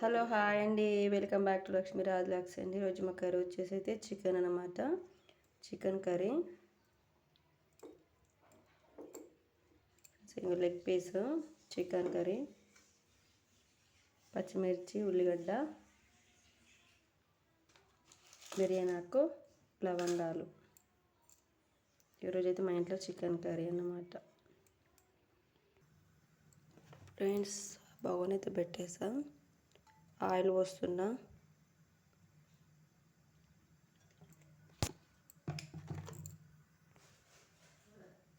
Hello hi అండి. Welcome back to Lakshmi Raj అండి. రోజు మా కర్రీ వచ్చేసి అయితే చికెన్ అనమాట chicken curry. Single leg piece chicken curry. పచ్చిమిర్చి ఉల్లిగడ్డ బిర్యానాకు లవంగాలు. ఈరోజు అయితే మా ఇంట్లో చికెన్ కర్రీ అన్నమాట. ఫ్రెండ్స్ బాగునైతే పెట్టేసా. ఆయిల్ పోస్తున్నా.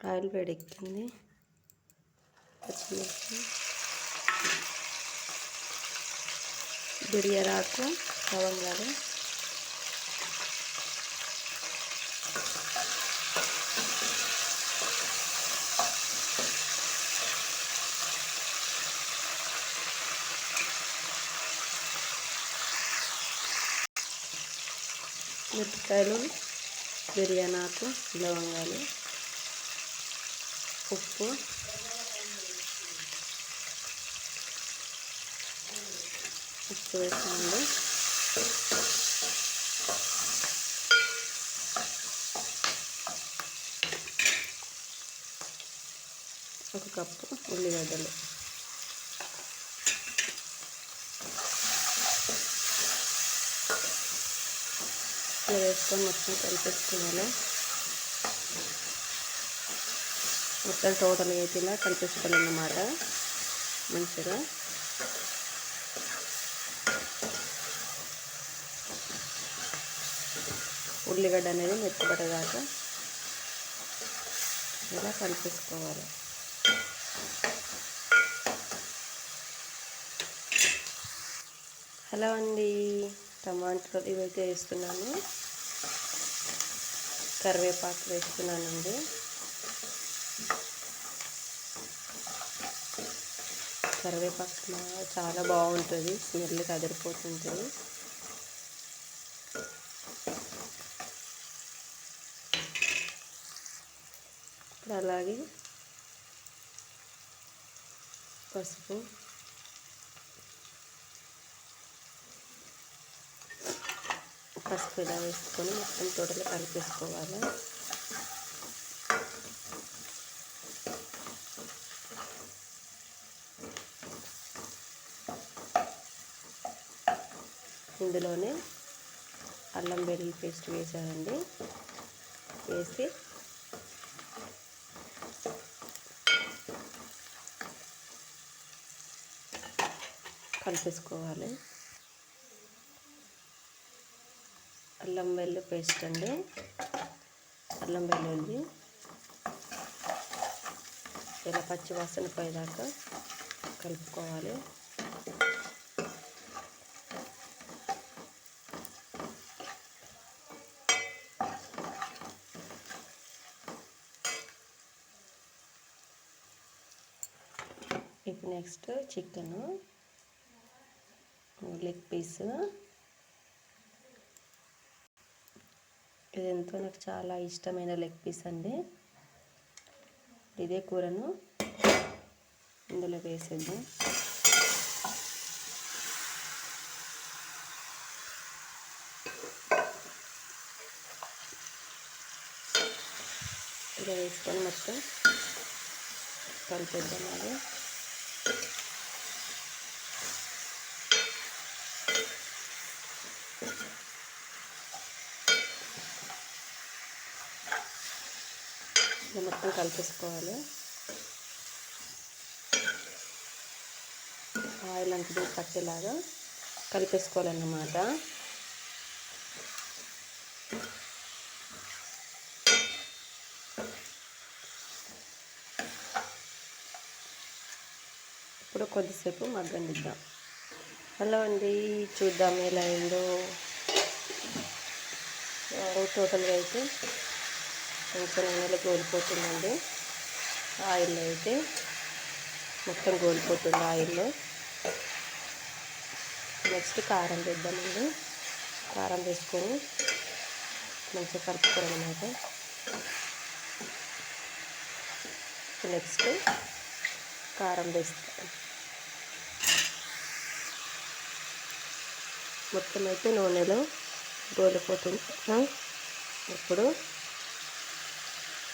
ఆయిల్ వేడెక్కింది. పచ్చిమిర్చి. బిర్యానాకు లవంగాలు. మిరపకాయలు బిర్యానాకు లవంగాలు ఉప్పు ఉప్పు వేసామండి. ఒక కప్పు ఉల్లిగడ్డలు. ఇట్లా వేసుకొని మొత్తం కలిపేసుకోవాలి. మొత్తం టోటల్గా అయితే ఇలా కలిపేసుకోవాలన్నమాట. మంచిగా. ఉల్లిగడ్డ అనేది మెత్తబడేదాకా ఇలా కలిపేసుకోవాలి. హలో అండి. టమాటాలు ఇవైతే వేస్తున్నాను. కరివేపాకు వేస్తున్నానండి. కరివేపాకు చాలా బాగుంటుంది. స్మెల్ కదిరిపోతుంటుంది ఇప్పుడు అలాగే పసుపు పసుపు ఇలా వేసుకొని మొత్తం టోటల్ కలిపేసుకోవాలి. ఇందులోనే అల్లం వెల్లుల్లి పేస్ట్ వేసానండి. వేసి కలిపేసుకోవాలి. అల్లం వెల్లు పేస్ట్ అండి. అల్లం వెల్లుల్లి ఇలా పచ్చి వాసన పోయేదాకా కలుపుకోవాలి. ఇప్పుడు నెక్స్ట్ చికెను లెగ్ పీసు ఇది ఎంతో నాకు చాలా ఇష్టమైన లెగ్ పీస్ అండి. ఇదే కూరను ఇందులో వేసేద్దాం. ఇలా వేసుకొని మొత్తం కలిపేద్దాం అది. మొత్తం కలిపేసుకోవాలి. ఆయిల్ అంతా పట్టేలాగా కలిపేసుకోవాలన్నమాట. ఇప్పుడు కొద్దిసేపు మగ్గనిద్దాం. హలో అండి చూద్దాం ఎలా అయిందో. టోటల్గా అయితే కొంచెం నూనెలో గోలిపోతుందండి ఆయిల్లో అయితే మొత్తం గోలిపోతుంది ఆయిల్లో. నెక్స్ట్ కారం వేద్దామండి. కారం వేసుకొని మంచిగా కలుపుకోవడం అనమాట నెక్స్ట్ కారం వేస్తాం మొత్తం అయితే నూనెలో గోలిపోతుంది. ఇప్పుడు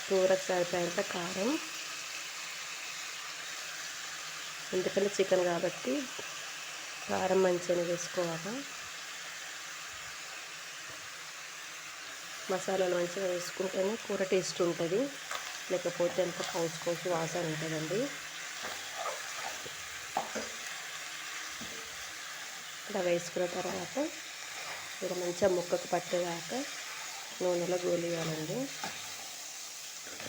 కూరకు సరిపోయేంత కారం. ఎందుకంటే చికెన్ కాబట్టి కారం మంచిగా వేసుకోవాలి. మసాలాలు మంచిగా వేసుకుంటేనే కూర టేస్ట్ ఉంటుంది. లేకపోతే ఎంత కౌసుకోసి వాసన ఉంటుందండి. ఇలా వేసుకున్న తర్వాత ఇక్కడ మంచిగా ముక్కకు పట్టేదాకా నూనెలో గోలియాలండి.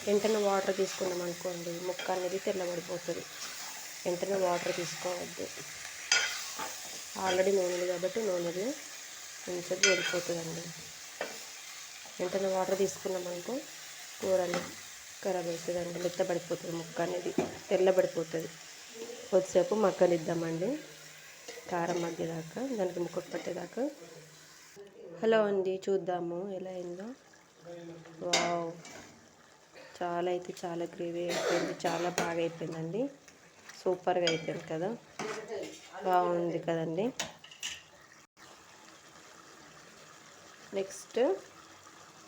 వెంటనే వాటర్ తీసుకున్నాం అనుకోండి ముక్క అనేది తెల్లబడిపోతుంది. వెంటనే వాటర్ తీసుకోవద్దు. ఆల్రెడీ నూనెలు కాబట్టి నూనెలు కొంచెం గోలిపోతుందండి వెంటనే వాటర్ తీసుకున్నాం అనుకో కూరని ఖరాబ్ అవుతుందండి మెత్తబడిపోతుంది ముక్క అనేది తెల్లబడిపోతుంది. కొద్దిసేపు మగ్గనిద్దామండి. కారం మగ్గేదాకా దానికి ముక్కకు పట్టేదాకా. హలో అండి చూద్దాము ఎలా అయిందో. వావ్. చాలా అయితే చాలా గ్రేవీ అయిపోయింది చాలా బాగా అయిపోయిందండి. సూపర్గా అయిపోయింది కదా. బాగుంది కదండి. నెక్స్ట్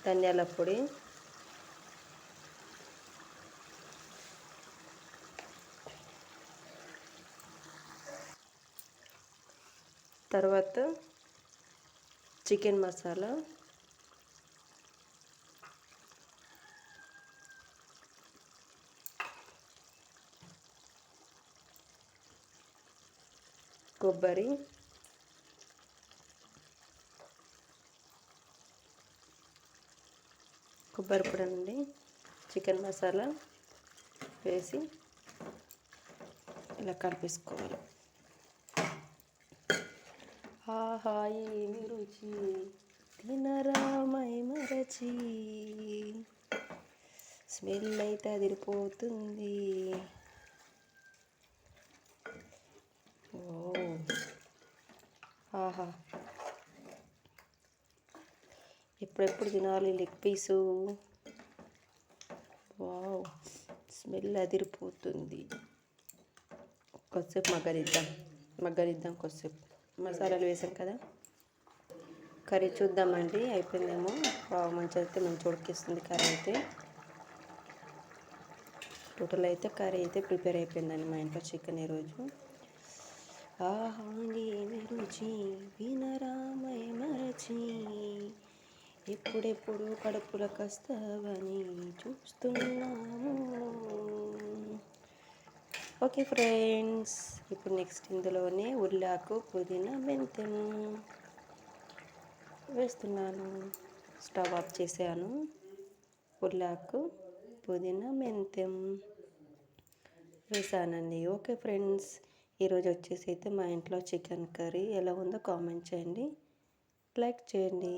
ధనియాల పొడి. తర్వాత చికెన్ మసాలా. కొబ్బరి. కొబ్బరి పొడి అండి. చికెన్ మసాలా వేసి ఇలా కలిపేసుకోవాలి. ఆహా ఏమి రుచి? తినరామై మరచి స్మెల్ అయితే అదిరిపోతుంది. ఆహా. ఎప్పుడెప్పుడు తినాలి లెగ్ పీసు? వావ్ స్మెల్ అదిరిపోతుంది. కొద్దిసేపు మగ్గనిద్దాం మగ్గనిద్దాం కొద్దిసేపు. మసాలాలు వేసాం కదా? కర్రీ చూద్దామండి అయిపోయిందేమో. బాగా మంచిగా అయితే మంచి ఉడికిస్తుంది కర్రీ అయితే. టోటల్ అయితే కర్రీ అయితే ప్రిపేర్ అయిపోయిందండి మా ఇంట్లో చికెన్ ఈరోజు. ఆహా ఏమి రుచి వినరామై మరచి ఎప్పుడెప్పుడు కడుపుల కస్తావని చూస్తున్నాము. ఓకే ఫ్రెండ్స్ ఇప్పుడు నెక్స్ట్ ఇందులోనే ఉల్లాకు పుదీనా మెంతెం వేస్తున్నాను. స్టవ్ ఆఫ్ చేశాను. ఉల్లాకు పుదీనా మెంతెం వేసానండి. ఓకే ఫ్రెండ్స్ ఈరోజు వచ్చేసి అయితే మా ఇంట్లో చికెన్ కర్రీ ఎలా ఉందో కామెంట్ చేయండి. లైక్ చేయండి.